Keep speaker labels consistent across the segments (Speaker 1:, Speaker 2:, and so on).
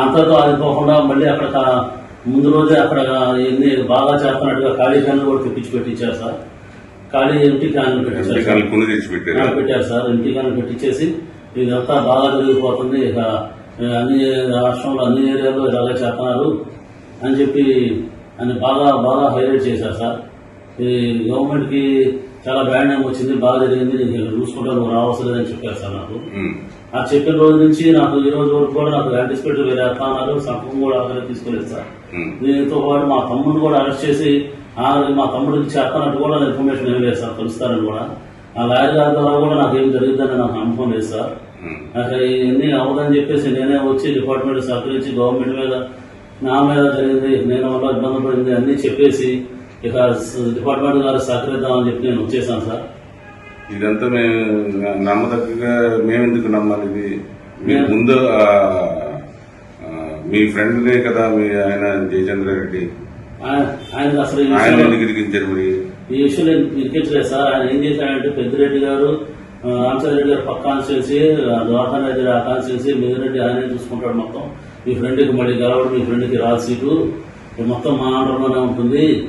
Speaker 1: అంతతో ఆగిపోకుండా మళ్ళీ అక్కడ ముందు రోజే అక్కడ ఎన్ని బాగా చేస్తున్నట్టుగా ఖాళీ క్యాన్లు కూడా తెప్పించి పెట్టించారు సార్. ఖాళీ ఎంటీ క్యాన్లు పెట్టించారు
Speaker 2: పెట్టారు.
Speaker 1: సార్. ఎంటీ క్యాన్లు పెట్టించేసి ఇదంతా బాగా జరిగిపోతుంది. ఇక అన్ని రాష్ట్రంలో అన్ని ఏరియాల్లో ఇలాగే చేస్తున్నారు అని చెప్పి అని బాగా బాగా హైలైట్ చేశారు సార్. ఈ గవర్నమెంట్కి చాలా బ్యాడ్ నేమ్ వచ్చింది బాగా జరిగింది నీకు చూసుకుంటా నువ్వు రావాల్సి లేదని చెప్పారు సార్ నాకు. ఆ చెప్పిన రోజు నుంచి నాకు ఈ రోజు వరకు కూడా నాకు యాంటిసిపేట్ వేరే అన్నారు సంతకం కూడా ఆఖరి తీసుకోలేదు సార్. దీంతో పాటు మా తమ్ముడిని కూడా అరెస్ట్ చేసి మా తమ్ముడికి చేస్తానట్టు కూడా ఇన్ఫర్మేషన్ ఏం లేదు సార్ కలుస్తారని కూడా ఆ లాయర్ గారి ద్వారా కూడా నాకు ఏం జరుగుతుందని నాకు నమ్మకం లేదు సార్. నాకు ఇవన్నీ అవ్వదని చెప్పేసి నేనే వచ్చి డిపార్ట్మెంట్ సహకరించి గవర్నమెంట్ మీద నా మీద జరిగింది నేను వల్ల ఇబ్బంది పడింది అన్ని చెప్పేసి ఇక డిపార్ట్మెంట్ గారు సహకరిద్దామని చెప్పి నేను వచ్చేసాను సార్.
Speaker 2: ఇదంతా మేము నమ్మదగ్గగా మేమెందుకు నమ్మాలి? ఇది
Speaker 1: మేము-
Speaker 2: ముందు మీ ఫ్రెండ్నే కదా మీ ఆయన జయచంద్ర రెడ్డి?
Speaker 1: ఆయన అసలు ఈ
Speaker 2: ఆయన
Speaker 1: విషయంలో-
Speaker 2: ఎందుకు ఇరికించారు మరి?
Speaker 1: ఈ విషయంలో ఇరికించలేదు సార్. ఆయన ఏం చేశాడంటే పెద్దిరెడ్డి గారు రామచంద్రెడ్డి గారు పక్క కాన్స్టిట్యూన్సీ ద్వారకా రెడ్డి ఆ కాన్స్టిట్యూన్సీ మిగిలిరెడ్డి ఆయనే చూసుకుంటాడు మొత్తం. మీ ఫ్రెండ్కి మళ్ళీ గెలవడు మీ ఫ్రెండ్కి రాదు సీటు. మొత్తం మా ఆర్డర్లోనే ఉంటుంది.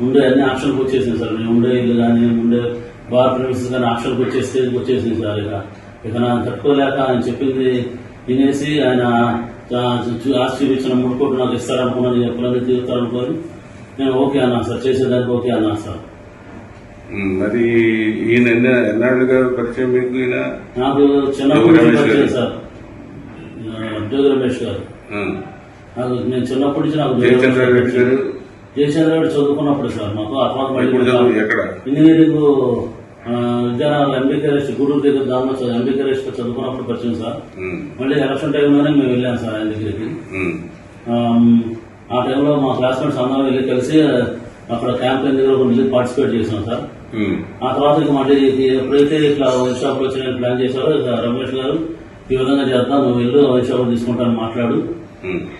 Speaker 1: ఉండే అన్ని ఆప్షన్కి వచ్చేసింది సార్. నేను ఉండే ఇల్లు కానీ ఉండే బార్ ప్రిమిసెస్ కానీ ఆప్షన్కి వచ్చేస్తే వచ్చేసింది సార్ ఇక. ఇక నాకు తట్టుకోలేక ఆయన చెప్పింది వినేసి ఆయన ఆస్తి ఇచ్చిన మూడు కోట్లు నాకు ఇస్తారనుకున్నాను ఎప్పుడైనా తీరుతారనుకోని నేను ఓకే అన్నాను సార్. చేసేదానికి ఓకే అన్నాను సార్.
Speaker 2: మరి ఈయన ఎన్న ఎన్నాళ్ళుగా పరిచయం మీకు ఈయన?
Speaker 1: నాకు
Speaker 2: రమేష్
Speaker 1: పరిచయం. సార్. జోగి రమేష్ గారు. నాకు నేను చిన్నప్పటి నుంచి నాకు
Speaker 2: జయచంద్ర గారు
Speaker 1: జయచంద్ర రెడ్డి చదువుకున్నప్పుడు సార్ మాకు ఆ తర్వాత ఇంజనీరింగ్ విద్యానగర్ ఎంబీకే రెస్ట్ గూడూరు దగ్గర దానిలో చదువు ఎంబీకే రెస్ట్ చదువుకున్నప్పుడు పరిచయం సార్. మళ్ళీ ఎలక్షన్ టైంలోనే మేము వెళ్ళాం సార్ ఆయన దగ్గరికి. ఆ టైంలో మా క్లాస్మేట్స్ అందరం వెళ్ళి కలిసి అక్కడ క్యాంపెయిన్ దగ్గర వెళ్ళి పార్టిసిపేట్ చేసాం సార్. ఆ తర్వాత ఇక మళ్ళీ ఎప్పుడైతే ఇట్లా వైన్ షాప్లో వచ్చిన ప్లాన్ చేశారో రమేష్ గారు ఈ విధంగా చేద్దాం నువ్వు వెళ్ళు వైన్ షాప్ తీసుకుంటాను మాట్లాడు.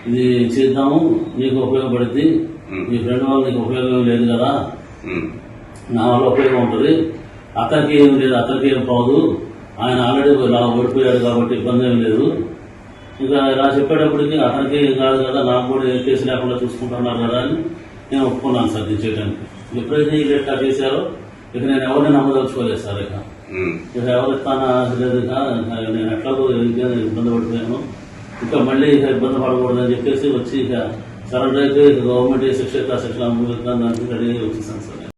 Speaker 1: ఇది చేద్దాము నీకు ఉపయోగపడుద్ది. నీ ఫ్రెండ్ వల్ల నీకు ఉపయోగం లేదు కదా. నా వల్ల ఉపయోగం ఉంటుంది. అతనికి ఏం లేదు అతనికి ఏం పోదు ఆయన ఆల్రెడీ ఇలా ఓడిపోయాడు కాబట్టి ఇబ్బంది ఏం లేదు. ఇంకా ఇలా చెప్పేటప్పటికి అతనికి ఏం కాదు కదా నాకు కూడా ఏ కేసు లేకుండా చూసుకుంటున్నారు కదా అని నేను ఒప్పుకున్నాను సార్ ఇది చేయడానికి ఎప్పుడైతే ఈ లెక్క చేశారో ఇక నేను ఎవరిని నమ్మదలుచుకోలేదు సార్ ఇక. ఇక ఎవరు ఇస్తానా లేదు ఇక. నేను ఎట్లాగో ఇంకేదో ఇబ్బంది పడిపోయాను ఇంకా మళ్ళీ ఇక ఇబ్బంది పడకూడదని చెప్పేసి వచ్చి ఇక సరెండర్ అయితే ఇక గవర్నమెంట్ ఏ శిక్ష శిక్షణ అనుభవిస్తాను దానికి రెడీ వచ్చేసాను సార్